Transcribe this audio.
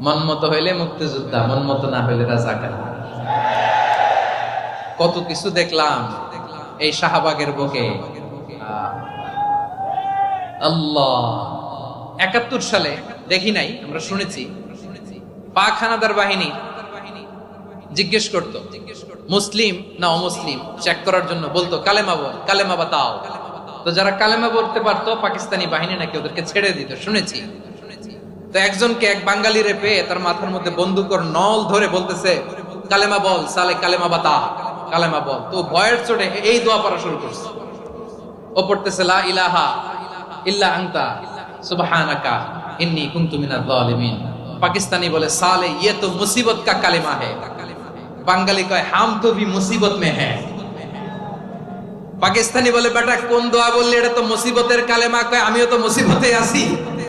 মন মতো হইলে মুক্তিযোদ্ধা, মন মতো না হইলে রাজাকার। কত কিছু দেখলাম এই শাহবাগের বুকে। আল্লাহ। একাত্তর সালে, দেখি নাই, আমরা শুনেছি। পাক হানাদার বাহিনী জিজ্ঞেস করত, মুসলিম না অমুসলিম? চেক করার জন্য বলতো, কালেমা বল, কালেমা বাতাও। তো যারা কালেমা বলতে পারতো, পাকিস্তানি বাহিনী নাকি ওদেরকে ছেড়ে দিত, শুনেছি। তো একজনকে এক বাঙালি রে পেয়ে তার মাথার মধ্যে বন্দুকর নল ধরে বলতেছে, কালেমা বল, সালে কালেমা বাতা কালেমা বল। তো ভয়ের চোটে এই দোয়া পড়া শুরু করছে। ও পড়তেছে, লা ইলাহা ইল্লা আনতা, সুবহানাকা ইন্নী কুনতু মিনাজ জালিমিন পাকিস্তানি বলে, সালে ইয়ে তো মুসিবত কা কালেমা হে। বাঙালি কয়, হাম তো ভি মুসিবত মে হ্যাঁ পাকিস্তানি বলে, বেটা, কোন দোয়া বললে? এটা তো মুসিবতের কালেমা। কয়, আমিও তো মুসিবতে আছি।